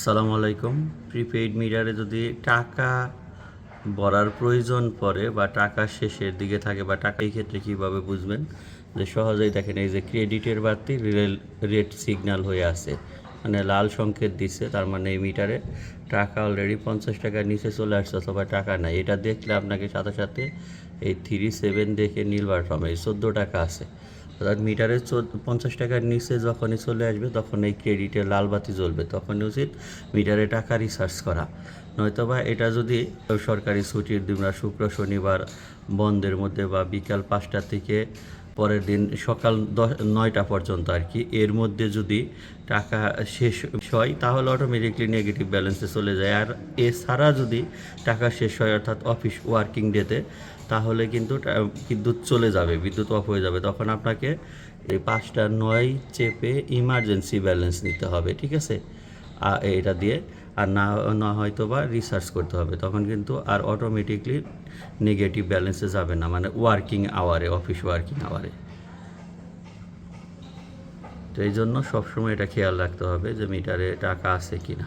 আসসালামু আলাইকুম। প্রিপেইড মিটারে যদি টাকা ভরার প্রয়োজন পড়ে বা টাকা শেষের দিকে থাকে বা টাকা, এই ক্ষেত্রে কীভাবে বুঝবেন? যে সহজেই দেখেন, এই যে ক্রেডিটের বাড়তি রেল রেড সিগন্যাল হয়ে আছে। মানে লাল সংকেত দিচ্ছে তার মানে এই মিটারে টাকা অলরেডি পঞ্চাশ টাকার নিচে চলে আসছে, অথবা টাকা নাই। এটা দেখলে আপনাকে সাথে সাথে এই থ্রি সেভেন দেখে নীল বাটন এই চোদ্দ টাকা আছে। অর্থাৎ মিটারে চোদ্দ, পঞ্চাশ টাকার নিচে যখনই চলে আসবে, তখন এই ক্রেডিটের লাল বাতি জ্বলবে। তখনই উচিত মিটারে টাকা রিচার্জ করা। নয়তোবা এটা যদি সরকারি ছুটির দিন শুক্র, শনিবার বন্ধের মধ্যে বা বিকাল পাঁচটা থেকে পরের দিন সকাল দশ, নয়টা পর্যন্ত আর কি। এর মধ্যে যদি টাকা শেষ হয়, তাহলে অটোমেটিকলি নেগেটিভ ব্যালেন্সে চলে যায়। আর এছাড়া যদি টাকা শেষ হয়, অর্থাৎ অফিস ওয়ার্কিং ডেতে তাহলে কিন্তু বিদ্যুৎ চলে যাবে, বিদ্যুৎ অফ হয়ে যাবে। তখন আপনাকে এই পাঁচটা নয় চেপে ইমার্জেন্সি ব্যালেন্স নিতে হবে, ঠিক আছে? এটা দিয়ে আর না না হয়তো বা রিসার্চ করতে হবে। তখন কিন্তু আর অটোমেটিকলি নেগেটিভ ব্যালেন্সে যাবে না মানে ওয়ার্কিং আওয়ারে অফিস ওয়ার্কিং আওয়ারে তো এই জন্য সবসময় এটা খেয়াল রাখতে হবে যে মিটারে টাকা আছে কি না